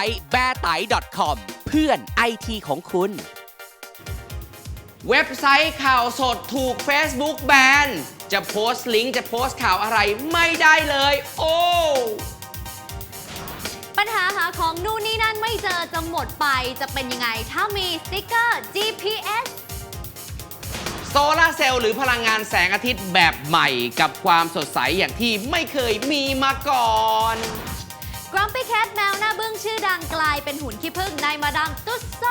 ำเว็บไซต์ b a t a i .com เพื่อนไอทีของคุณ เว็บไซต์ข่าวสดถูก Facebook แบน จะโพสต์ลิงก์จะโพสต์ข่าวอะไรไม่ได้เลย โอ้ ปัญหาหาของนู่นนี่นั่นไม่เจอจะหมดไปจะเป็นยังไง ถ้ามีสติ๊กเกอร์ GPS โซลาร์เซลล์หรือพลังงานแสงอาทิตย์แบบใหม่กับความสดใสอย่างที่ไม่เคยมีมาก่อน Grumpy Cat แมวหน้าบึ้งชื่อดังกลายเป็นหุ่นขี้ผึ้งในมาดามตุสโซ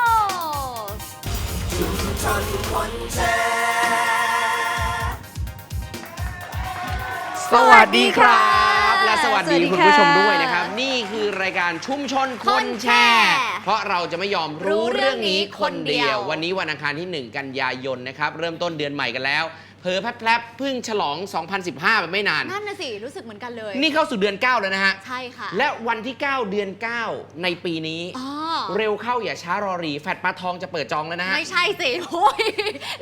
สวัสดีครับ และสวัสดีสวัสดีคุณค่ะผู้ชมด้วยนะครับ นี่คือรายการชุมชนคนแชร์เพราะเราจะไม่ยอมรู้เรื่องนี้คนเดียว วันนี้วันอังคารที่ 1 กันยายนนะครับ เริ่มต้นเดือนใหม่กันแล้ว เพอแพรบๆเพิ่งฉลอง 2015ไปไม่นาน นั่นน่ะสิ รู้สึกเหมือนกันเลย นี่เข้าสู่เดือน 9 แล้วนะฮะ ใช่ค่ะ และวันที่ 9 เดือน 9 ในปีนี้ อ๋อ เร็วเข้าอย่าช้ารอรี แฟดปลาทองจะเปิดจองแล้วนะฮะ ไม่ใช่สิโอ้ย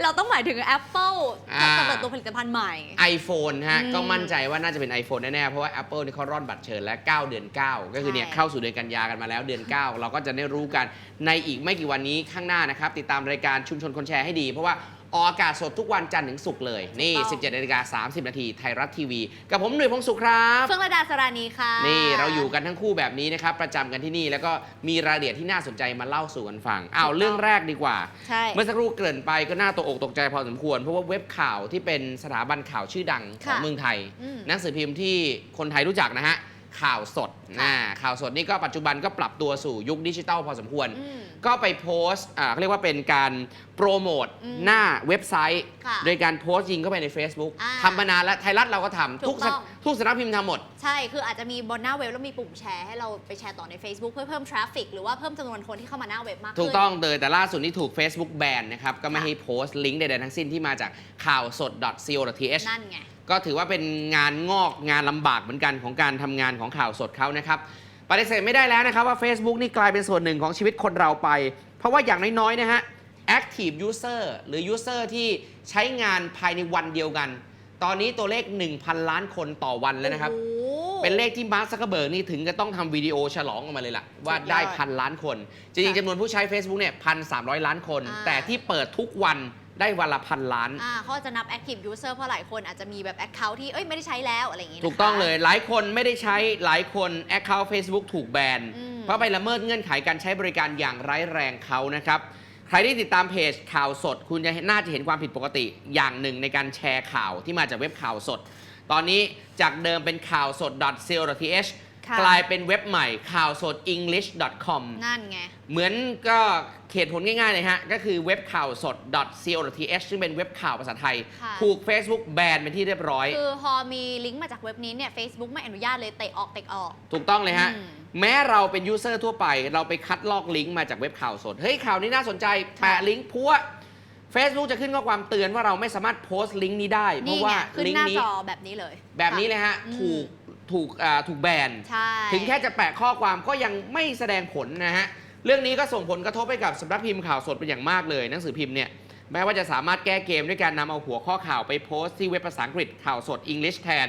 เราต้องหมายถึง Apple อ่า จะเปิดตัวผลิตภัณฑ์ใหม่ iPhone ฮะ อืมก็มั่นใจว่าน่าจะเป็น iPhone แน่ๆ เพราะว่า Apple นี่เขาร่อนบัตรเชิญและ9เดือน 9 ก็คือเนี่ยใช่ เข้าสู่เดือนกันยากันมาแล้วเดือน 9 เราก็จะได้รู้กันในอีกไม่กี่วันนี้ข้างหน้านะครับ ติดตามรายการชุมชนคนแชร์ให้ดี เพราะว่า ออกอากาศสดทุกวันจันทร์ถึงศุกร์เลย นี่17นาฬิกา30 นาทีไทยรัฐทีวี กับผมหนุ่ยพงศ์สุขครับ เฟื่องระดาสรานีค่ะ นี่เราอยู่กันทั้งคู่แบบนี้นะครับ ประจำกันที่นี่แล้วก็มีรายละเอียดที่น่าสนใจมาเล่าสู่กันฟังอ้าวเรื่องแรกดีกว่า ใช่ เมื่อสักครู่เกริ่นไปก็น่าตกอกตกใจพอสมควร เพราะว่าเว็บข่าวที่เป็นสถาบันข่าวชื่อดังของค่ะเมืองไทย อืม หนังสือพิมพ์ที่คนไทยรู้จักนะฮะ ข่าวสดค่ะนะข่าวสดนี่ก็ปัจจุบันก็ปรับตัวสู่ยุคดิจิทัลพอสมควรอืมก็ไปโพสต์อ่าเขาเรียกว่าเป็นการโปรโมทอืมหน้าเว็บไซต์ค่ะโดยการโพสต์ยิงเข้าไปใน Facebook อ่าทำมานานแล้ว ไทยรัฐเราก็ทำถูทุกกสต้องทุกสำนักพิมพ์ทำหมด ใช่ คืออาจจะมีบนหน้าเว็บแล้วมีปุ่มแชร์ให้เราไปแชร์ต่อใน Facebook เพื่อเพิ่มทราฟฟิกหรือว่าเพิ่มจำนวนคนที่เข้ามาหน้าเว็บมากขึ้น ถูกต้องเลยแต่ล่าสุดนี่ถูก Facebook แบนนะครับก็ไม่ให้โพสต์ลิงก์ใดๆทั้งสิ้นที่มาจากข่าวสด co.th นั่นไง ก็ถือว่าเป็นงานงอกงานลำบากเหมือนกันของการทำงานของข่าวสดเขานะครับปฏิเสธไม่ได้แล้วนะครับว่า Facebook นี่กลายเป็นส่วนหนึ่งของชีวิตคนเราไป เพราะว่าอย่างน้อยๆนะฮะ active user หรือ user ที่ใช้งานภายในวันเดียวกัน ตอนนี้ตัวเลข 1,000 ล้านคนต่อวันแล้วนะครับ โอ้โห เป็นเลขที่มาร์คซักเคอร์เบิร์กนี่ถึงจะต้องทำวิดีโอฉลองออกมาเลยล่ะ ว่าได้พันล้านคน จริงๆค่ะจำนวนผู้ใช้ Facebook เนี่ยพันสามล้านคน อ่า แต่ที่เปิดทุกวัน ได้วันละพันล้าน อ่าเขาจะนับ active user เพราะหลายคนอาจจะมีแบบ account ที่เอ้ยไม่ได้ใช้แล้วอะไรอย่างงี้นะคะ ถูกต้องเลยหลายคนไม่ได้ใช้หลายคน Account Facebook ถูกแบนอืม เพราะไปละเมิดเงื่อนไขการใช้บริการอย่างร้ายแรงเขานะครับ ใครที่ติดตามเพจข่าวสด คุณจะเห็นน่าจะเห็นความผิดปกติอย่างหนึ่งในการแชร์ข่าวที่มาจากเว็บข่าวสด ตอนนี้จากเดิมเป็นข่าวสด co.th ค่ะ กลายเป็นเว็บใหม่ข่าวสด english.com นั่นไง เหมือนก็เขตผลง่ายๆเลยฮะ ก็คือเว็บข่าวสด co.th ซึ่งเป็นเว็บข่าวภาษาไทย ค่ะ ถูก Facebook แบนเป็นที่เรียบร้อย คือพอมีลิงก์มาจากเว็บนี้เนี่ย Facebook ไม่อนุญาตเลยเตะออกเตะออก ถูกต้องเลยฮะ อืมแม้เราเป็นยูเซอร์ทั่วไป เราไปคัดลอกลิงก์มาจากเว็บข่าวสด เฮ้ย ข่าวนี้น่าสนใจ แปะลิงก์พัว Facebook จะขึ้นข้อความเตือนว่าเราไม่สามารถโพสต์ลิงก์นี้ได้ เพนี่ราะไงว่าขึ้นลิงหน้าก์นี้จอแบบนี้เลย แบบนี้เลยฮะ อืม ถูก ถูกอ่าถูกแบน ใช่ ถึงแค่จะแปะข้อความก็ยังไม่แสดงผลนะฮะ เรื่องนี้ก็ส่งผลกระทบไปกับสำนักพิมพ์ข่าวสดเป็นอย่างมากเลยหนังสือพิมพ์เนี่ยแม้ว่าจะสามารถแก้เกมด้วยการนำเอาหัวข้อข่าวไปโพสต์ที่เว็บภาษาอังกฤษข่าวสด English แทน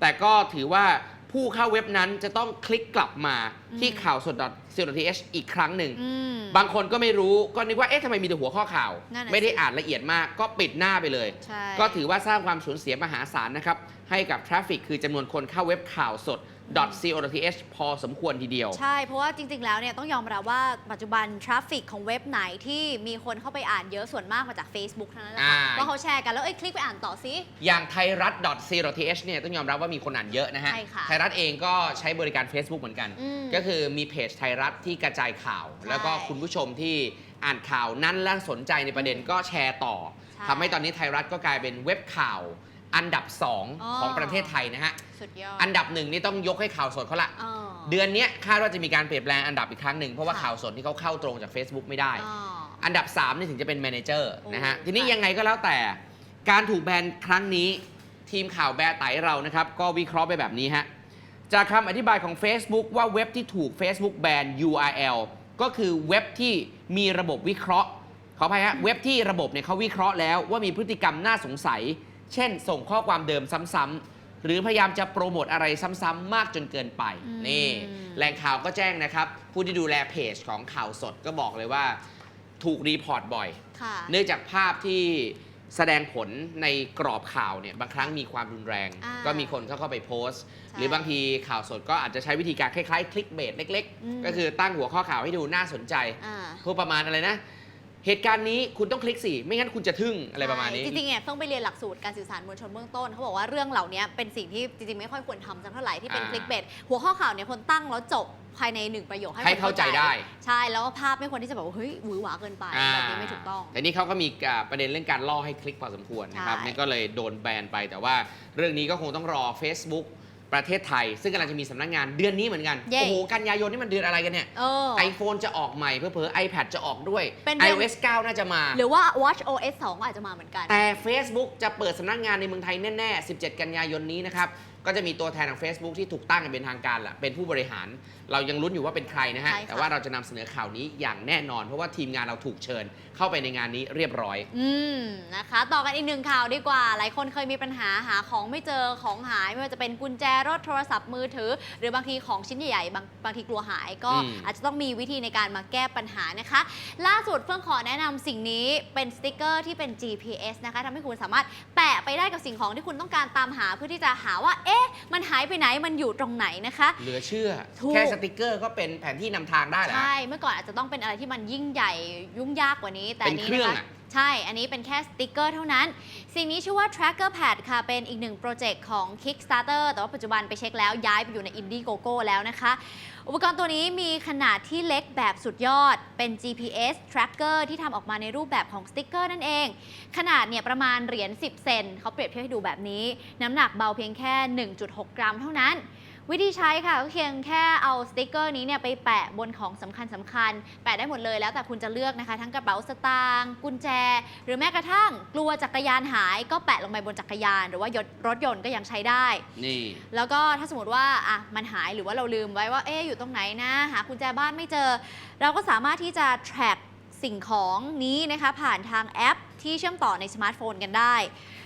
แต่ก็ถือว่า ผู้เข้าเว็บนั้นจะต้องคลิกกลับมาที่ข่าวสด co.th อีกครั้งหนึ่งอืมบางคนก็ไม่รู้ก็นึกว่าเอ๊ะทำไมมีแต่หัวข้อข่าวนั่นน่ะไม่ได้สิอ่านละเอียดมากก็ปิดหน้าไปเลยใช่ก็ถือว่าสร้างความสูญเสียมหาศาลนะครับ ให้กับทราฟฟิกคือจำนวนคนเข้าเว็บข่าวสด .co.th พอสมควรทีเดียว ใช่ เพราะว่าจริง ๆ แล้วเนี่ยต้องยอมรับว่าปัจจุบันทราฟฟิกของเว็บไหนที่มีคนเข้าไปอ่านเยอะส่วนมากมาจาก Facebook เท่านั้นแหละค่ะอ่า ว่าเขาแชร์กันแล้วเอ้ยคลิกไปอ่านต่อซิอย่างไทยรัฐ .co.th เนี่ยต้องยอมรับว่ามีคนอ่านเยอะนะฮะ ใช่ค่ะไทยรัฐเองก็ใช้บริการ Facebook เหมือนกัน อืมก็คือมีเพจไทยรัฐที่กระจายข่าวใช่แล้วก็คุณผู้ชมที่อ่านข่าวนั้นและสนใจในประเด็นก็แชร์ต่อใช่ ทำให้ตอนนี้ไทยรัฐก็กลายเป็นเว็บข่าว อันดับ อ๋อ 2 ของประเทศไทยนะฮะ สุดยอดอันดับหนึ่งนี่ต้องยกให้ข่าวสดเขาละ อ๋อ เดือนเนี้ยคาดว่าจะมีการเปลี่ยนแปลงอันดับอีกครั้งหนึ่งเพราะว่าค่ะ ข่าวสดที่เขาเข้าตรงจาก Facebook ไม่ได้ อ๋อ อันดับ 3 นี่ถึงจะเป็นแมเนเจอร์โอ้นะฮะทีนี้ค่ะ ยังไงก็แล้วแต่ การถูกแบนครั้งนี้ ทีมข่าวแบร์ไตเรานะครับ ก็วิเคราะห์ไปแบบนี้ฮะ จากคำอธิบายของ Facebook ว่าเว็บที่ถูก Facebook แบน URL ก็คือเว็บที่มีระบบวิเคราะห์ ขออภัยฮะเว็บที่ระบบเนี่ยเขาวิเคราะห์แล้วว่ามีพฤติกรรมน่าสงสัย เช่น ส่งข้อความเดิมซ้ำๆหรือพยายามจะโปรโมทอะไรซ้ำๆมากจนเกินไป อืม นี่ แหล่งข่าวก็แจ้งนะครับ ผู้ที่ดูแลเพจของข่าวสดก็บอกเลยว่าถูกรีพอร์ตบ่อย ค่ะ เนื่องจากภาพที่แสดงผลในกรอบข่าวเนี่ยบางครั้งมีความรุนแรง อ่าก็มีคนเข้าเข้าไปโพสต์ใช่หรือบางทีข่าวสดก็อาจจะใช้วิธีการคล้ายๆ คลิกเบสเล็กอืม ๆ ก็คือตั้งหัวข้อข่าวให้ดูน่าสนใจ อ่าพวกประมาณอะไรนะ เหตุการณ์นี้คุณต้องคลิกสิไม่งั้นคุณจะทึ่งอะไรประมาณนี้ ใช่จริงๆเนี่ยต้องไปเรียนหลักสูตรการสื่อสารมวลชนเบื้องต้นเขาบอกว่าเรื่องเหล่านี้เป็นสิ่งที่จริงๆไม่ค่อยควรทำสักเท่าไหร่ที่เป็นอ่าคลิกเบสหัวข้อข่าวเนี่ยคนตั้งแล้วจบภายในหนึ่งประโยคให้ให้คนเข้าใจได้ ใช่แล้วก็ภาพไม่ควรที่จะแบบว่าเฮ้ยหวือหวาเกินไปอ่าแบบนี้ไม่ถูกต้อง แต่นี่เขาก็มีอ่าประเด็นเรื่องการล่อให้คลิกพอสมควรนะครับใช่ นี่ก็เลยโดนแบนไปแต่ว่าเรื่องนี้ก็คงต้องรอ Facebook ประเทศไทย ซึ่งกำลังจะมีสำนักงานเดือนนี้เหมือนกัน เย้ โอ้โห กันยายนนี่มันเดือนอะไรกันเนี่ย เออ iPhone จะออกใหม่เพื่อๆ iPad จะออกด้วย เป็นเดือน iOS 9 น่าจะมา หรือว่า Watch OS 2ก็อาจจะมาเหมือนกัน แต่ Facebook จะเปิดสำนักงานในเมืองไทยแน่ๆ 17 กันยายนนี้นะครับ ก็จะมีตัวแทนของ Facebook ที่ถูกตั้งกันเป็นทางการแหละเป็นผู้บริหาร เรายังลุ้นอยู่ว่าเป็นใครนะฮะ ใช่ค่ะ แต่ว่าเราจะนำเสนอข่าวนี้อย่างแน่นอน เพราะว่าทีมงานเราถูกเชิญ เข้าไปในงานนี้เรียบร้อย อืมนะคะ ต่อกันอีกหนึ่งข่าวดีกว่า หลายคนเคยมีปัญหาหาของไม่เจอของหาย ไม่ว่าจะเป็นกุญแจรถโทรศัพท์มือถือ หรือบางทีของชิ้นใหญ่ๆบางบางทีกลัวหายก็อืม อาจจะต้องมีวิธีในการมาแก้ปัญหานะคะ ล่าสุดเพิ่งขอแนะนำสิ่งนี้เป็นสติกเกอร์ที่เป็น GPS นะคะทำให้คุณสามารถแปะไปได้กับสิ่งของที่คุณต้องการตามหาเพื่อที่จะหาว่า เอ๊ะ มันหายไปไหนมันอยู่ตรงไหนนะคะ เหลือเชื่อ ถูก แค่สติกเกอร์ก็เป็นแผนที่นำทางได้แล้วใช่ เมื่อก่อนอาจจะต้องเป็นอะไรที่มันยิ่งใหญ่ยุ่งยากกว่านี้ แต่เป็นอันนี้เครื่นะองคะอะ ใช่ อันนี้เป็นแค่สติกเกอร์เท่านั้น สิ่งนี้ชื่อว่า Tracker Pad ค่ะ เป็นอีกหนึ่งโปรเจกต์ของ Kickstarter แต่ว่าปัจจุบันไปเช็คแล้วย้ายไปอยู่ใน Indiegogo แล้วนะคะ อุปกรณ์ตัวนี้มีขนาดที่เล็กแบบสุดยอด เป็น GPS tracker ที่ทำออกมาในรูปแบบของสติกเกอร์นั่นเอง ขนาดเนี่ยประมาณเหรียญ 10 เซนเขาเปรียบเทียบให้ดูแบบนี้ น้ำหนักเบาเพียงแค่ 1.6 กรัมเท่านั้น วิธีใช้ค่ะก็เพียงแค่เอาสติกเกอร์นี้เนี่ยไปแปะบนของสำคัญสำคัญๆแปะได้หมดเลยแล้วแต่คุณจะเลือกนะคะ ทั้งกระเป๋าสตางค์กุญแจ หรือแม้กระทั่งกลัวจักรยานหาย ก็แปะลงไปบนจักรยาน หรือว่ายนต์รถยนต์ก็ยังใช้ได้ นี่ แล้วก็ถ้าสมมติว่าอะมันหายหรือว่าเราลืมไว้ว่าเอ๊ะอยู่ตรงไหนนะ หากุญแจบ้านไม่เจอ เราก็สามารถที่จะ track สิ่งของนี้นะคะผ่านทางแอปที่เชื่อมต่อในสมาร์ทโฟนกันได้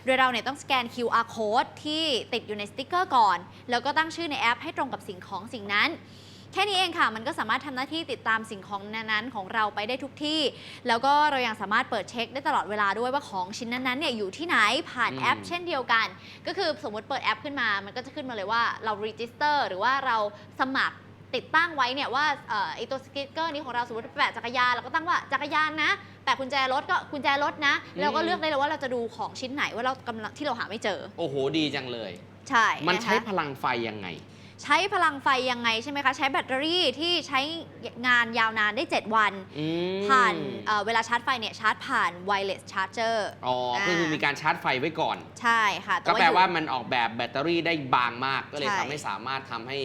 โดยเราเนี่ยต้องสแกน QR code ที่ติดอยู่ในสติกเกอร์ก่อน แล้วก็ตั้งชื่อในแอปให้ตรงกับสิ่งของสิ่งนั้น แค่นี้เองค่ะ มันก็สามารถทำหน้าที่ติดตามสิ่งของนั้นๆ ของเราไปได้ทุกที่ แล้วก็เรายังสามารถเปิดเช็คได้ตลอดเวลาด้วยว่าของชิ้นนั้นๆเนี่ยอยู่ที่ไหนผ่านอืมแอป เช่นเดียวกัน ก็คือสมมติเปิดแอปขึ้นมา มันก็จะขึ้นมาเลยว่าเรา register หรือว่าเราสมัครติดตั้งไว้เนี่ยว่าเอ่อไอตัวสติกเกอร์นี้ของเราสมมติแปะจักรยานเราก็ตั้งว่าจักรยานนะ แปะกุญแจรถก็กุญแจรถนะ เราก็เลือกได้เลยว่าเราจะดูของชิ้นไหนว่าเรากำลังที่เราหาไม่เจอ โอ้โหดีจังเลย ใช่มันนะคะใช้พลังไฟยังไง ใช้พลังไฟยังไงใช่ไหมคะ ใช้แบตเตอรี่ที่ใช้งานยาวนานได้ 7 วันอืมผ่านเอ่อเวลาชาร์จไฟเนี่ยชาร์จผ่าน wireless charger อ๋อก็คือมีการชาร์จไฟไว้ก่อน ใช่ค่ะต่ก็แปลอยู่ว่ามันออกแบบแบตเตอรี่ได้บางมากก็เลยใช่ทำให้สามารถทำให้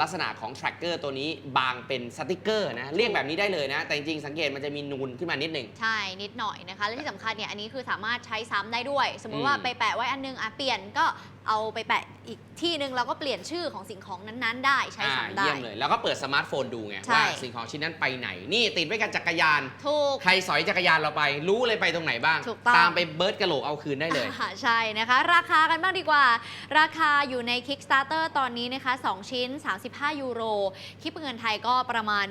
ลักษณะของ tracker ตัวนี้บางเป็นสติกเกอร์นะเรียกแบบนี้ได้เลยนะ แต่จริงๆ สังเกตมันจะมีนูนขึ้นมานิดหนึ่ง ใช่ นิดหน่อยนะคะ และที่สำคัญเนี่ย อันนี้คือสามารถใช้ซ้ำได้ด้วย สมมุติว่าอืมไปแปะไว้อันนึงอะเปลี่ยนก็ เอาไปแปะอีกที่นึงเราก็เปลี่ยนชื่อของสิ่งของนั้นๆ ได้ใช้อ่าซ้ำได้ เยี่ยมเลย แล้วก็เปิดสมาร์ทโฟนดูไง ใช่ ว่าสิ่งของชิ้นนั้นไปไหน นี่ติดไว้กับจักรยาน ถูก ใครสอยจักรยานเราไป รู้เลยไปตรงไหนบ้าง ถูกต้อง ตามไปเบิร์ดกระโหลกเอาคืนได้เลย อ่าใช่นะคะ ราคากันบ้างดีกว่า ราคาอยู่ใน Kickstarter ตอนนี้นะคะ 2 ชิ้น 35 ยูโร คิดเป็นเงินไทยก็ประมาณ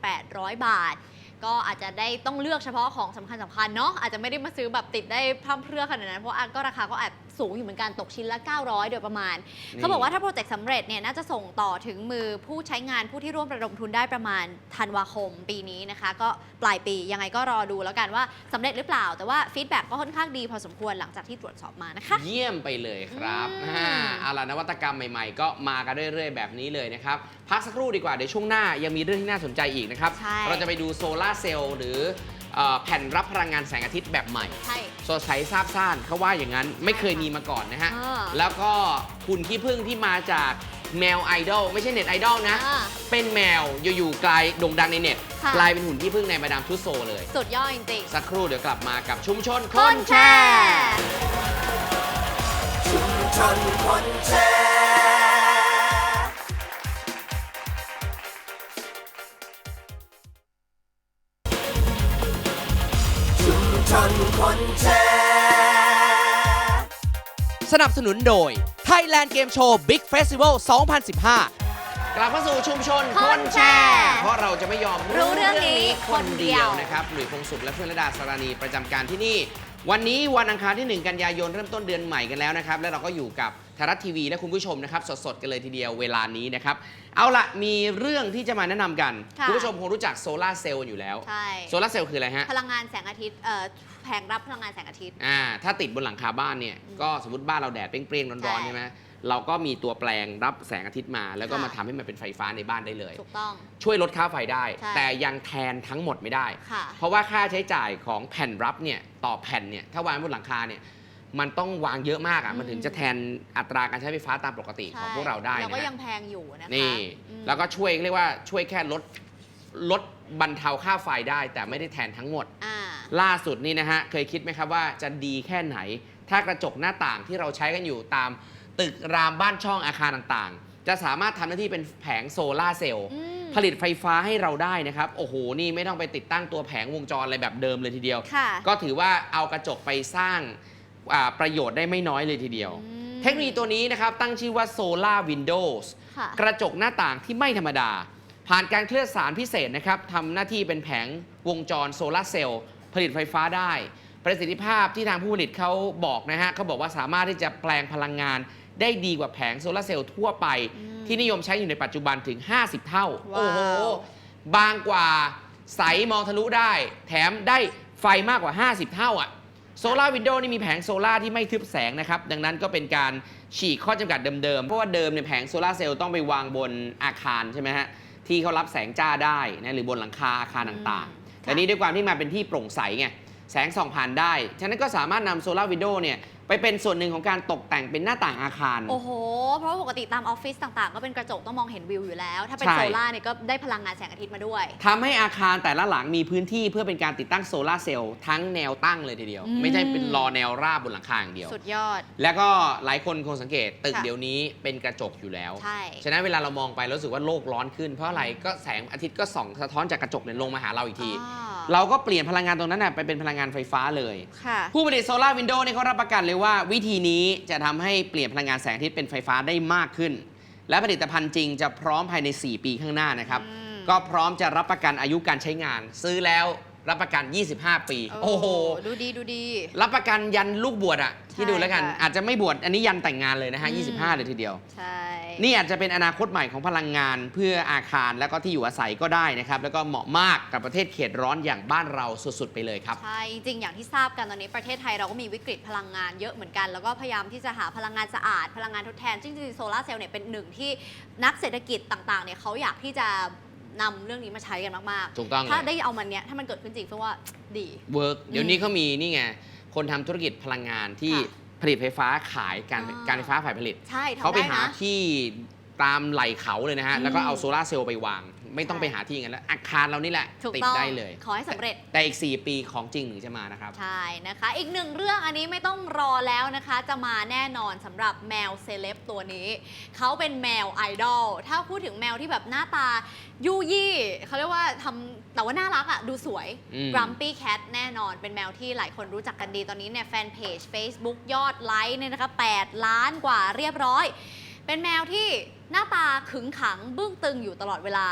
1,800 บาท ก็อาจจะได้ต้องเลือกเฉพาะของสำคัญสำคัญเนาะอาจจะไม่ได้มาซื้อแบบติดได้พร่ำเพรื่อขนาดนั้น เพราะว่าก็ราคาก็แอบ สูงอยู่เหมือนกันตกชิ้นละ 900 โดยประมาณนี่เขาบอกว่าถ้าโปรเจกต์สำเร็จเนี่ยน่าจะส่งต่อถึงมือผู้ใช้งานผู้ที่ร่วมระดมทุนได้ประมาณธันวาคมปีนี้นะคะ ก็ปลายปียังไงก็รอดูแล้วกันว่าสำเร็จหรือเปล่า แต่ว่าฟีดแบ็กก็ค่อนข้างดีพอสมควรหลังจากที่ตรวจสอบมานะคะ เยี่ยมไปเลยครับอืม อ่าเอาล่ะนวัตกรรมใหม่ๆ ก็มากันเรื่อยๆ แบบนี้เลยนะครับ พักสักครู่ดีกว่า เดี๋ยวช่วงหน้ายังมีเรื่องที่น่าสนใจอีกนะครับ ใช่ เราจะไปดูโซลาร์เซลล์หรือ เอ่อแผ่นรับพลังงานแสงอาทิตย์แบบใหม่ ใช่ สดใสซาบซ่านเขาว่าอย่างนั้นไม่เคยมีมาก่อนนะฮะ อ่า แล้วก็คุณขี้ผึ้งที่มาจากแมวไอดอลไม่ใช่เน็ตไอดอลนะ อ่า เป็นแมวอยู่ๆกลายโด่งดังในเน็ต ค่ะ กลายเป็นหุ่นขี้ผึ้งในมาดามทุสโซเลย สุดยอดจริงสักครู่เดี๋ยวกลับมากับชุมชนๆคนแชร์ ชุมชนคนแชร์ สนับสนุนโดย Thailand Game Show Big Festival 2015 กลับเข้าสู่ชุมชนคนแชร์ เพราะเราจะไม่ยอมรู้เรื่องนี้คนเดียว นะครับหรือพงศุขและเพื่อนระดาสรานีประจำการที่นี่ วันนี้วันอังคารที่ 1 กันยายนเริ่มต้นเดือนใหม่กันแล้วนะครับ และเราก็อยู่กับไทยรัฐทีวีและคุณผู้ชมนะครับสดๆกันเลยทีเดียวเวลานี้นะครับ เอาละมีเรื่องที่จะมาแนะนำกันค่ะ ณผู้ชมคงรู้จักโซลาร์เซลล์อยู่แล้ว ใช่ โซลาร์เซลล์คืออะไรฮะ พลังงานแสงอาทิตย์เอ่อ แผงรับพลังงานแสงอาทิตย์ อ่าถ้าติดบนหลังคาบ้านเนี่ย ก็สมมติบ้านเราแดดเปรี้ยงๆร้อนๆใช่ ใช่ไหมเราก็มีตัวแปลงรับแสงอาทิตย์มา แล้วก็ค่ะมาทำให้มันเป็นไฟฟ้าในบ้านได้เลย ถูกต้อง ช่วยลดค่าไฟได้ ใช่ แต่ยังแทนทั้งหมดไม่ได้ ค่ะ เพราะว่าค่าใช้จ่ายของแผ่นรับเนี่ยต่อแผ่นเนี่ยถ้าวางบนหลังคาเนี่ยมันต้องวางเยอะมากอะอืมมันถึงจะแทนอัตราการใช้ไฟฟ้าตามปกติของพวกเราได้แล้วนะก็ฮะ ยังแพงอยู่นะคะนี่ อืม แล้วก็ช่วยเรียกว่าช่วยแค่ลดลดบรรเทาค่าไฟได้ แต่ไม่ได้แทนทั้งหมด อ่า ล่าสุดนี่นะฮะเคยคิดไหมครับว่าจะดีแค่ไหน ถ้ากระจกหน้าต่างที่เราใช้กันอยู่ตามตึกรามบ้านช่องอาคารต่างๆ จะสามารถทำหน้าที่เป็นแผงโซลาร์เซลล์อืม ผลิตไฟฟ้าให้เราได้นะครับ โอ้โห นี่ไม่ต้องไปติดตั้งตัวแผงวงจรอะไรแบบเดิมเลยทีเดียว ค่ะก็ถือว่าเอากระจกไปสร้างอ่าประโยชน์ได้ไม่น้อยเลยทีเดียว อืมเทคโนโลยีตัวนี้นะครับตั้งชื่อว่า Solar Windows ค่ะ กระจกหน้าต่างที่ไม่ธรรมดา ผ่านการเคลือบสารพิเศษนะครับทำหน้าที่เป็นแผงวงจรโซลาร์เซลล์ ผลิตไฟฟ้าได้ ประสิทธิภาพที่ทางผู้ผลิตเขาบอกนะฮะเขาบอกว่าสามารถที่จะแปลงพลังงานได้ดีกว่าแผงโซลาร์เซลล์ทั่วไปอืมที่นิยมใช้อยู่ในปัจจุบันถึง 50 เท่าว้าวโอ้โห บางกว่าใสมองทะลุได้ แถมได้ไฟมากกว่า 50 เท่าอะโซลาร์วินโดว์นี่มีแผงโซลาร์ที่ไม่ทึบแสงนะครับ ดังนั้นก็เป็นการฉีกข้อจำกัดเดิมๆ เพราะว่าเดิมเนี่ยแผงโซลาร์เซลล์ต้องไปวางบนอาคารใช่ไหมฮะ ที่เขารับแสงจ้าได้นะหรือบนหลังคาอาคารต่างอืมๆ แต่นี้ด้วยความที่มาเป็นที่โปร่งใสไงแสงส่องผ่านได้ ฉะนั้นก็สามารถนำโซลาร์วิดโอเนี่ย ไปเป็นส่วนหนึ่งของการตกแต่งเป็นหน้าต่างอาคาร โอ้โห เพราะว่าปกติตามออฟฟิศต่างๆ ก็เป็นกระจกต้องมองเห็นวิวอยู่แล้ว ถ้าเป็นใช่ โซล่าร์เนี่ยก็ได้พลังงานแสงอาทิตย์มาด้วย ทำให้อาคารแต่ละหลังมีพื้นที่เพื่อเป็นการติดตั้งโซลาร์เซลล์ทั้งแนวตั้งเลยทีเดียว อืม ไม่ใช่เป็นรอแนวราบบนหลังคาอย่างเดียว สุดยอด แล้วก็หลายคนคงสังเกตตึกค่ะ เดี๋ยวนี้เป็นกระจกอยู่แล้ว ใช่ ฉะนั้นเวลาเรามองไปแล้วรู้สึกว่าโลกร้อนขึ้นเพราะอะไรก็แสงอาทิตย์ก็ส่องสะท้อนจากกระจกเนี่ยลงมาหาเราอีกที อ่า เราก็เปลี่ยนพลังงานตรงนั้นนะไปเป็นพลังงานไฟฟ้าเลย ค่ะ ผู้ผลิตโซลาร์วินโดว์เนี่ยเขารับประกันเลยว่าวิธีนี้จะทำให้เปลี่ยนพลังงานแสงอาทิตย์เป็นไฟฟ้าได้มากขึ้น และผลิตภัณฑ์จริงจะพร้อมภายใน 4 ปีข้างหน้านะครับ อืมก็พร้อมจะรับประกันอายุการใช้งาน ซื้อแล้วรับประกัน 25 ปี โอ้โห ดูดีดูดี รับประกันยันลูกบวชอะ ที่ใช่ดูแล้วกันค่ะ อาจจะไม่บวชอันนี้ยันแต่งงานเลยนะฮะอืม25 เลยทีเดียว ใช่ นี่อาจจะเป็นอนาคตใหม่ของพลังงานเพื่ออาคารแล้วก็ที่อยู่อาศัยก็ได้นะครับ แล้วก็เหมาะมากกับประเทศเขตร้อนอย่างบ้านเราสุดๆไปเลยครับ ใช่จริงๆอย่างที่ทราบกันตอนนี้ประเทศไทยเราก็มีวิกฤตพลังงานเยอะเหมือนกัน แล้วก็พยายามที่จะหาพลังงานสะอาด พลังงานทดแทนจริงๆโซลาร์เซลล์เนี่ยเป็นหนึ่งที่นักเศรษฐกิจต่างๆเนี่ยเขาอยากที่จะนำเรื่องนี้มาใช้กันมากถูกต้องๆ ถ้าเลยได้เอามันเนี้ยถ้ามันเกิดขึ้นจริงเพื่อว่าดี เวิร์กเดี๋ยวนี้เขามีนี่ไง คนทำธุรกิจพลังงานที่ค่ะผลิตไฟฟ้าขายการอ่า การไฟฟ้าฝ่ายผลิต ใช่ทำเขาไปได้หานะ ที่ตามไหล่เขาเลยนะฮะอืมแล้วก็เอาโซลาร์เซลล์ไปวาง ไม่ต้องใช่ไปหาที่กันแล้ว อาคารเรานี่แหละ ถูกติดต้องได้เลย ขอให้สำเร็จ แต่อีก 4 ปีของจริงถึงจะมานะครับ ใช่นะคะ อีกหนึ่งเรื่องอันนี้ไม่ต้องรอแล้วนะคะ จะมาแน่นอนสำหรับแมวเซเลบตัวนี้ เขาเป็นแมวไอดอล ถ้าพูดถึงแมวที่แบบหน้าตายุยี่เขาเรียกว่าทำแต่ว่าน่ารักอะ่ะดูสวย อืม Grumpy Cat แน่นอนเป็นแมวที่หลายคนรู้จักกันดีตอนนี้เนี่ยแฟนเพจ Facebook ยอดไลค์เนี่ยนะคะ8ล้านกว่าเรียบร้อย เป็นแมวที่ หน้าตาขึงขังบึ้งตึงอยู่ตลอดเวลา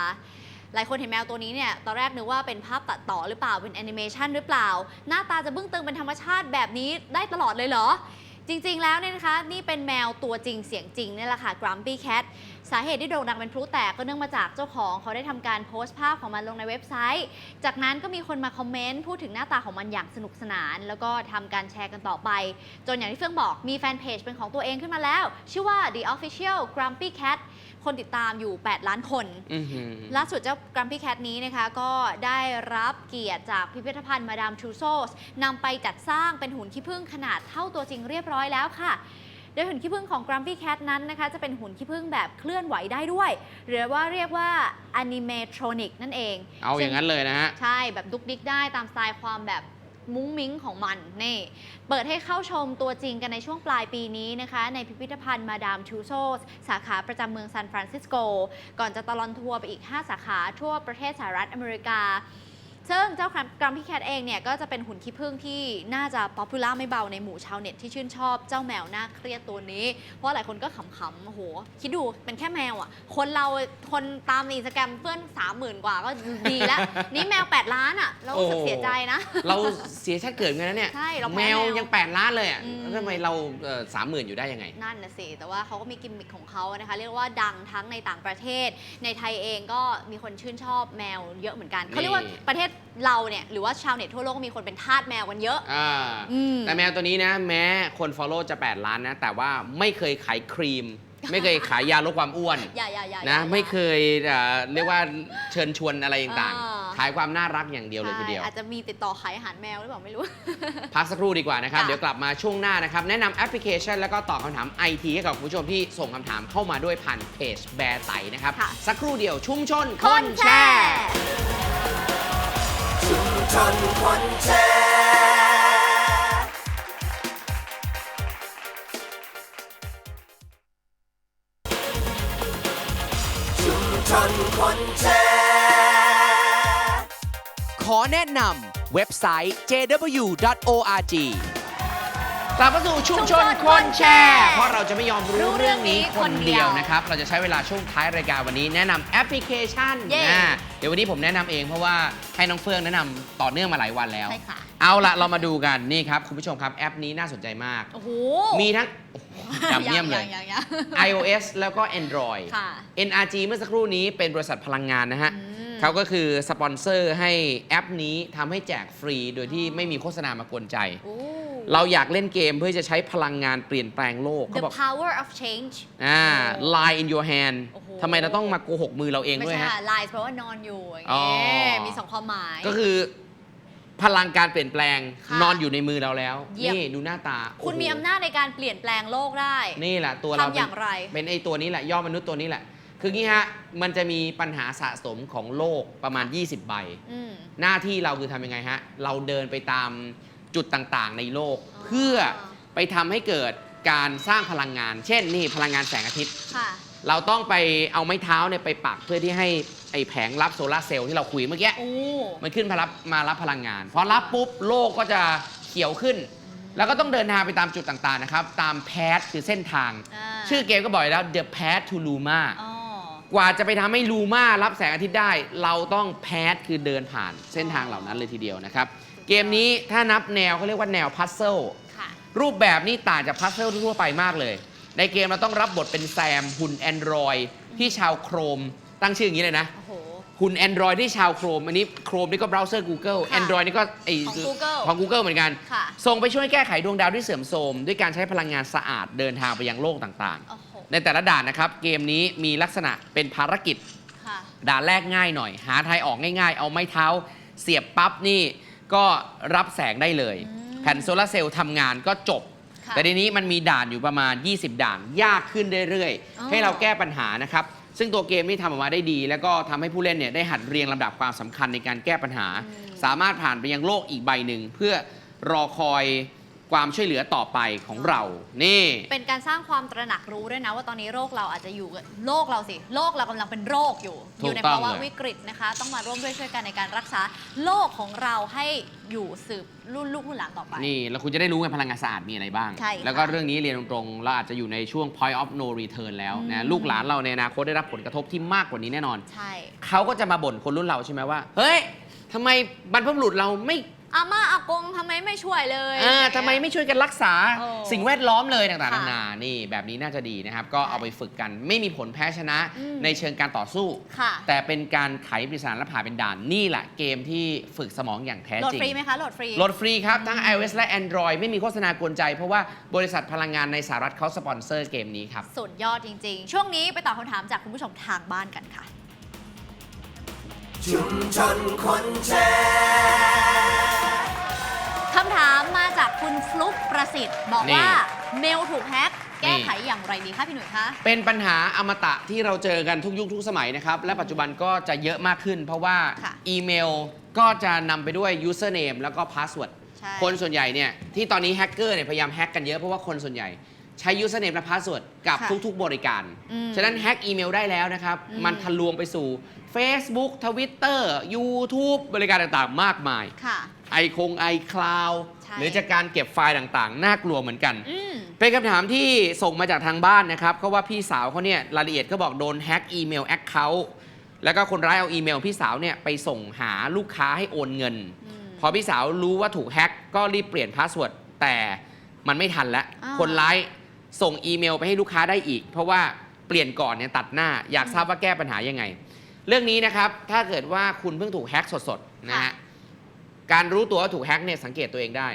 หลายคนเห็นแมวตัวนี้เนี่ย ตอนแรกนึกว่าเป็นภาพตัดต่อหรือเปล่า เป็นแอนิเมชันหรือเปล่า หน้าตาจะบึ้งตึงเป็นธรรมชาติแบบนี้ได้ตลอดเลยเหรอ จริงๆ แล้วเนี่ยนะคะ นี่เป็นแมวตัวจริงเสียงจริงเนี่ยแหละค่ะ Grumpy Cat สาเหตุที่โด่งดังเป็นพลุแตกก็เนื่องมาจากเจ้าของเขาได้ทำการโพสต์ภาพของมันลงในเว็บไซต์ จากนั้นก็มีคนมาคอมเมนต์พูดถึงหน้าตาของมันอย่างสนุกสนาน แล้วก็ทำการแชร์กันต่อไป จนอย่างที่เฟื่องบอกมีแฟนเพจเป็นของตัวเองขึ้นมาแล้ว ชื่อว่า The Official Grumpy Cat คนติดตามอยู่ 8 ล้านคนอื้อหือล่าสุดเจ้า Grumpy Cat นี้นะคะก็ได้รับเกียรติจากพิพิธภัณฑ์มาดามทูโซสนำไปจัดสร้างเป็นหุ่นขี้ผึ้งขนาดเท่าตัวจริงเรียบร้อยแล้วค่ะ โดยหุ่นขี้ผึ้งของ Grumpy Cat นั้นนะคะ จะเป็นหุ่นขี้ผึ้งแบบเคลื่อนไหวได้ด้วย หรือว่าเรียกว่า Animatronic นั่นเอง เอาอย่างนั้นเลยนะฮะ ใช่แบบดุกดิกได้ตามสไตล์ความแบบมุ้งมิ้งของมันนี่ เปิดให้เข้าชมตัวจริงกันในช่วงปลายปีนี้นะคะ ในพิพิธภัณฑ์มาดามทูโซสสาขาประจำเมืองซานฟรานซิสโก ก่อนจะตลอนทัวร์ไปอีก 5 สาขาทั่วประเทศสหรัฐอเมริกา ซึ่งเจ้ากรัมพี่แคทเองเนี่ยก็จะเป็นหุ่นขี้ผึ้งที่น่าจะป๊อปปูล่าไม่เบาในหมู่ชาวเน็ตที่ชื่นชอบเจ้าแมวหน้าเครียดตัวนี้ เพราะหลายคนก็ขำๆโอ้โห คิดดูเป็นแค่แมวอะ คนเราคนตามในอินสตาแกรมเพื่อนสามหมื่นกว่าก็ดีแล้ว นี่แมว 8 ล้านอะ เรารู้สึกเสียใจนะ เราเสียชาติเกิดเหมือนกันนะเนี่ยใช่เราแพ้แมวแมวยัง 8 ล้านเลยอะอืม แล้วทำไมเราสามหมื่นอยู่ได้ยังไง นั่นนะสิ แต่ว่าเขาก็มีกิมมิคของเขานะคะ เรียกว่าดังทั้งในต่างประเทศ ในไทยเองก็มีคนชื่นชอบแมวเยอะเหมือนกัน เขาเรียกว่านี่ประเทศเราเนี่ยหรือว่าชาวเน็ตทั่วโลกก็มีคนเป็นทาสแมวกันเยอะ อ่าอืม แต่แมวตัวนี้นะ แม้คน follow จะ 8 ล้านนะ แต่ว่าไม่เคยขายครีม ไม่เคยขายยาลดความอ้วน อย่าอย่าอย่านะ อย่า ไม่เคยเอ่อเรียกว่าเชิญชวนอะไรต่างอ่า ๆ ขายความน่ารักอย่างเดียวเลยทีเดียว ใช่อาจจะมีติดต่อขายอาหารแมวหรือเปล่าไม่รู้ พักสักครู่ดีกว่านะครับ ค่ะ เดี๋ยวกลับมาช่วงหน้านะครับ แนะนำแอปพลิเคชันแล้วก็ตอบคำถามไอทีให้กับคุณผู้ชมที่ส่งคำถามเข้ามาด้วยผ่านเพจแบร์ไตนะครับค่ะสักครู่เดียวชุมชนคคนนแชแชร์ ร์ ชุมชนคนแชร์ชุมชนคนแชร์ขอแนะนำเว็บไซต์ jw.org กลับมาสู่ชุมชนคนแชร์ เพราะเราจะไม่ยอมรู้เรื่องนี้คนเดียวนะครับ เราจะใช้เวลาช่วงท้ายรายการวันนี้ แนะนำแอปพลิเคชันเย้นะ เดี๋ยววันนี้ผมแนะนำเองเพราะว่าให้น้องเฟื่องแนะนำต่อเนื่องมาหลายวันแล้ว ใช่ค่ะ เอาละเรามาดูกันนี่ครับคุณผู้ชมครับแอปนี้น่าสนใจมาก โอ้โหมีทั้งโอ้โหจำเยี่ยมเลยงงง iOS แล้วก็ Android ค่ะ NRG เมื่อสักครู่นี้เป็นบริษัทพลังงานนะฮะ อืม เขาก็คือสปอนเซอร์ให้แอปนี้ทำให้แจกฟรีโดยที่ไม่มีโฆษณามากวนใจ โอ้ เราอยากเล่นเกมเพื่อจะใช้พลังงานเปลี่ยนแปลงโลกเขา The บอก power of change อ่าโอ้ lie in your hand โอ้โห ทำไมเราต้องมาโกหกมือเราเองไม่ด้วยใช่ฮะ ค่ะ lies เพราะว่านอนอยู่อย่างอ๋เงี้ยอมีสองความหมาย ก็คือ พลังการเปลี่ยนแปลงค่ะนอนอยู่ในมือเราแล้ว เยี่ยม นี่ดูหน้าตาคุณโโหมีอำนาจในการเปลี่ยนแปลงโลกได้ นี่แหละตัวเราทำอย่างไร เป็นไอตัวนี้แหละย่อมนุษย์ตัวนี้แหละ คืองี้ฮะ มันจะมีปัญหาสะสมของโลกประมาณ 20 ใบ อืม หน้าที่เราคือทำยังไงฮะ เราเดินไปตาม จุดต่างๆ ในโลกอ๋อเพื่อไปทำให้เกิดการสร้างพลังงาน เช่นนี่พลังงานแสงอาทิตย์ ค่ะ เราต้องไปเอาไม้เท้าเนี่ยไปปักเพื่อที่ให้ไอ้แผงรับโซลาร์เซลล์ที่เราคุยเมื่อกี้ โอ้ มันขึ้นมารับมารับพลังงาน พอรับปุ๊บโลกก็จะเขียวขึ้น แล้วก็ต้องเดินทางไปตามจุดต่างๆนะครับ ตามแพทคือเส้นทาง อ่า ชื่อเกมก็บอกอยู่แล้ว The Path to Luma อ๋อกว่าจะไปทำให้ลูมารับแสงอาทิตย์ได้ เราต้องแพทคือเดินผ่านเส้นทางเหล่านั้นเลยทีเดียวนะครับ เกมนี้ถ้านับแนวเขาเรียกว่าแนวพัซเซิลค่ะ รูปแบบนี้ต่างจากพัซเซิลทั่วๆไปมากเลย ในเกมเราต้องรับบทเป็นแซมหุ่น Android ที่ชาวโครม ตั้งชื่ออย่างนี้เลยนะ โอ้โห หุ่น Android ที่ชาวโครมอันนี้โครมนี่ก็เบราว์เซอร์ Google ค่ะ Android นี่ก็ไอของ Google ของ Google เหมือนกันค่ะ ส่งไปช่วยแก้ไขดวงดาวที่เสื่อมโทรม ด้วยการใช้พลังงานสะอาดเดินทางไปยังโลกต่างโอ้โห ๆ ในแต่ละด่านนะครับ เกมนี้มีลักษณะเป็นภารกิจ ค่ะ ด่านแรกง่ายหน่อย หาทางออกง่ายๆ เอาไม้เท้า เสียบปั๊บนี่ ก็รับแสงได้เลยอืมแผ่นโซลาร์เซลล์ทำงานก็จบ ค่ะแต่ทีนี้มันมีด่านอยู่ประมาณ 20 ด่าน ยากขึ้นเรื่อยอ๋อ ๆ ให้เราแก้ปัญหานะครับ ซึ่งตัวเกมนี่ทำออกมาได้ดี แล้วก็ทำให้ผู้เล่นเนี่ยได้หัดเรียงลำดับความสำคัญในการแก้ปัญหา สามารถผ่านไปยังโลกอีกใบหนึ่ง เพื่อรอคอย ความช่วยเหลือต่อไปของเรานี่ เป็นการสร้างความตระหนักรู้ด้วยนะว่าตอนนี้โรคเราอาจจะอยู่กับโลกเราสิโลกเรากำลังเป็นโรคอยู่ ถูกอยู่ในต้องภาวะเลย วิกฤตนะคะ ต้องมาร่วมด้วยช่วยกันในการรักษาโลกของเราให้อยู่สืบรุ่นลูกรุ่นหลานต่อไป นี่แล้วคุณจะได้รู้ไงพลังงานสะอาดมีอะไรบ้าง ใช่ค่ะแล้วก็เรื่องนี้เรียนตรงๆเราอาจจะอยู่ในช่วง point of no return แล้วนะลูกหลานเราในอนาคตได้รับผลกระทบที่มากกว่านี้แน่นอน ใช่ เขาก็จะมาบ่นคนรุ่นเราใช่ไหมว่า เฮ้ยทำไมบรรพบุรุษเราไม่ อาม่าอากงทำไมไม่ช่วยเลย อ่าทำไมไม่ช่วยกันรักษาโอ้สิ่งแวดล้อมเลยต่างๆค่ะนานานี่แบบนี้น่าจะดีนะครับ ก็เอาไปฝึกกันไม่มีผลแพ้ชนะอืม ในเชิงการต่อสู้ ค่ะ แต่เป็นการไขปริศนาและผ่าเป็นด่านนี่แหละเกมที่ฝึกสมองอย่างแท้โหลดจริงฟรีไหมคะโหลดฟรี โหลดฟรีครับ ทั้ง iOS และ Android ไม่มีโฆษณากวนใจ เพราะว่าบริษัทพลังงานในสหรัฐเขาสปอนเซอร์เกมนี้ครับ สุดยอดจริง ๆ ช่วงนี้ไปตอบคำถามจากคุณผู้ชมทางบ้านกันค่ะ ชุมชนคนแชร์ ฟลุกประสิทธิ์ บอกนี่ว่าเมลถูกแฮ็กแก้นี่ไขอย่างไรดีคะพี่หนุ่ยคะ เป็นปัญหาอมตะที่เราเจอกันทุกยุคทุกสมัยนะครับ และปัจจุบันก็จะเยอะมากขึ้น เพราะว่าค่ะ อีเมลก็จะนำไปด้วย username แล้วก็ password ใช่ คนส่วนใหญ่เนี่ยที่ตอนนี้แฮกเกอร์เนี่ยพยายามแฮกกันเยอะเพราะว่าคนส่วนใหญ่ ใช้ username และ password กับค่ะทุกๆบริการ อืมฉะนั้นแฮกอีเมลได้แล้วนะครับ อืม มันทะลวงไปสู่ Facebook Twitter YouTube บริการต่างๆ มากมาย ค่ะ ไอคงไอคลาวใช่ หรือจากการเก็บไฟล์ต่างๆ น่ากลัวเหมือนกัน อืม เป็นคำถามที่ส่งมาจากทางบ้านนะครับเขาว่าพี่สาวเขาเนี่ยรายละเอียดเขาบอกโดนแฮ็กอีเมลแอคเคาท์แล้วก็คนร้ายเอาอีเมลพี่สาวเนี่ยไปส่งหาลูกค้าให้โอนเงิน อืม พอพี่สาวรู้ว่าถูกแฮ็กก็รีบเปลี่ยนพาสเวิร์ดแต่มันไม่ทันแล้ว อ้าว คนร้ายส่งอีเมลไปให้ลูกค้าได้อีก เพราะว่าเปลี่ยนก่อนเนี่ยตัดหน้าอยากทราบว่าแก้ปัญหายังไง เรื่องนี้นะครับถ้าเกิดว่าคุณเพิ่งถูกแฮ็กสดๆนะฮะ การรู้ตัวว่าถูกแฮ็กเนี่ยสังเกตตัวเองได้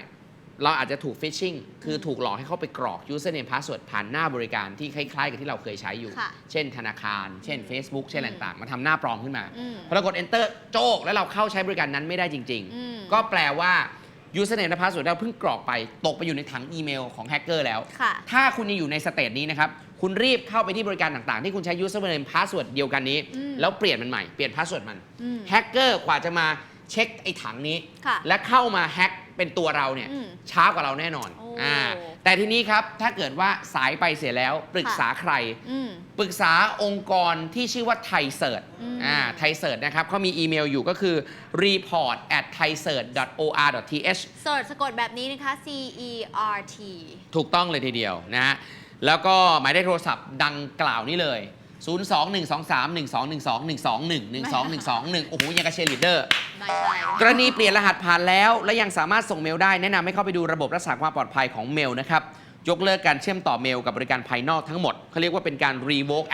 เราอาจจะถูกฟิชชิงคือถูกหลอกให้เข้าไปกรอก username password ผ่านหน้าบริการที่คล้ายๆ กับที่เราเคยใช้อยู่ ค่ะ เช่นธนาคาร เช่น Facebook เช่นอะไรต่างๆมาทำหน้าปลอมขึ้นมา อืม พอเรากด enter โจกแล้วเราเข้าใช้บริการนั้นไม่ได้จริง อืม ๆ ก็แปลว่า username และ password เราเพิ่งกรอกไปตกไปอยู่ในถังอีเมลของแฮกเกอร์แล้ว ค่ะ ถ้าคุณยังอยู่ในสเตจนี้นะครับ คุณรีบเข้าไปที่บริการต่างๆ ที่คุณใช้ username password เดียวกันนี้ อืม แล้วเปลี่ยนมันใหม่ เปลี่ยน password มัน อืม แฮกเกอร์กว่าจะมา เช็คไอ้ถังนี้ ค่ะและเข้ามาแฮ็กเป็นตัวเราเนี่ยอืมช้ากว่าเราแน่นอนโอ้อ่าแต่ทีนี้ครับถ้าเกิดว่าสายไปเสียแล้วปรึกษาใคร อืม ปรึกษาองค์กรที่ชื่อว่าไทยเซิร์อืม อ่าไทยเซิร์นะครับเขามีอีเมลอยู่ก็คือ report at thai c e r or th เสิร์ชสะกดแบบนี้นะคะ C E R T ถูกต้องเลยทีเดียวนะฮะแล้วก็หมายเลขโทรศัพท์ดังกล่าวนี้เลย 021231212121121 โอ้โหยังกระเชยร์ลีดเดอร์ ได้ใช่กรณีเปลี่ยนรหัสผ่านแล้ว และยังสามารถส่งเมลได้แนะนำให้เข้าไปดูระบบรักษาความปลอดภัยของเมลนะครับ ยกเลิกการเชื่อมต่อเมลกับบริการภายนอกทั้งหมดเขาเรียกว่าเป็นการ revoke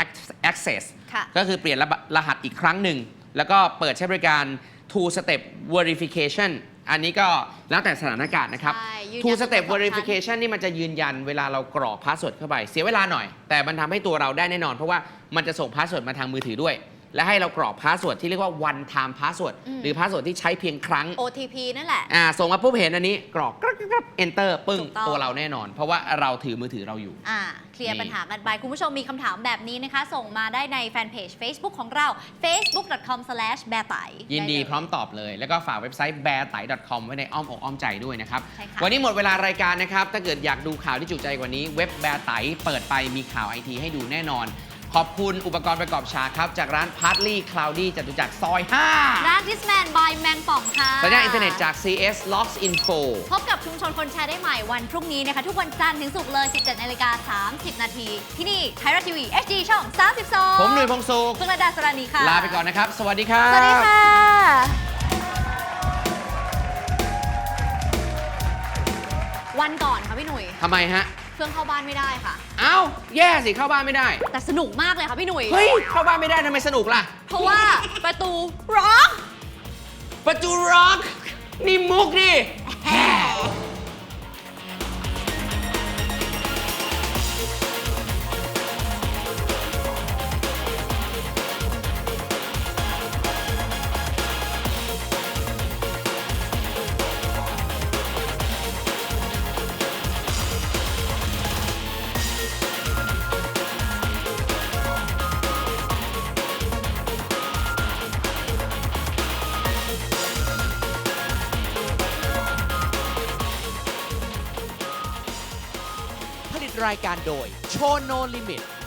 access ค่ะ ก็คือเปลี่ยนรหัสอีกครั้งหนึ่ง แล้วก็เปิดใช้บริการ two step verification อันนี้ก็แล้วแต่สถานการณ์นะครับ ใช่ยืนยัน two step ตัวตนสองชั้น verification นี่มันจะยืนยันเวลาเรากรอกพาสเวิร์ดเข้าไป เสียเวลาหน่อย แต่มันทำให้ตัวเราได้แน่นอน เพราะว่ามันจะส่งพาสเวิร์ดมาทางมือถือด้วย และให้เรากรอกพาสเวิร์ดที่เรียกว่า one time password อืม หรือพาสเวิร์ดที่ใช้เพียงครั้ง OTP นั่นแหละ อ่าส่งมาปุ๊บเห็นอันนี้กรอกกรับกรับ enter ปึ้งถูกต้อง ตัวเราแน่นอน เพราะว่าเราถือมือถือเราอยู่ อ่าเคลียร์นี่ปัญหากันไป คุณผู้ชมมีคำถามแบบนี้นะคะ ส่งมาได้ในแฟนเพจ Facebook ของเรา facebook.com/beartai ยินดีไเลพร้อมตอบเลย แล้วก็ฝากเว็บไซต์ b e a r t a i c o m ไว้ในอ้อมอกอ้อมใจด้วยนะครับ ใช่ค่ะ วันนี้หมดเวลารายการนะครับ ถ้าเกิดอยากดูข่าวที่จุใจกว่านี้เว็บแบร์ไตเปิดไปมีข่าวไอทีให้ดูแน่นอน ขอบคุณอุปกรณ์ประกอบฉากครับ จากร้าน Partly Cloudy จตุจักรซอยร้าน Disman by แมงป่องค่ะ5สัญญาณอินเทอร์เน็ตจาก CS Logs Info พบกับชุมชนคนแชร์ได้ใหม่วันพรุ่งนี้นะคะ ทุกวันจันทร์ถึงศุกร์เลย 17นาฬิกา30 นาที ที่นี่ไทยรัฐทีวี HD ช่อง 32 ผมหนุ่ยพงศ์สุขเฟื่องระดาสรานีค่ะ ลาไปก่อนนะครับ สวัสดีครับ สวัสดีค่ะวันก่อนค่ะพี่หนุ่ยทำไมฮะ เฟื่องเข้าบ้านไม่ได้ค่ะ เอ้าแย่สิเข้าบ้านไม่ได้ แต่สนุกมากเลยค่ะพี่หนุ่ย เฮ้ยเข้าบ้านไม่ได้ทำไมสนุกล่ะ เพราะว่าประตูร็อกประตูร็อกนี่มุกดิายการโดยโชโนลิมิต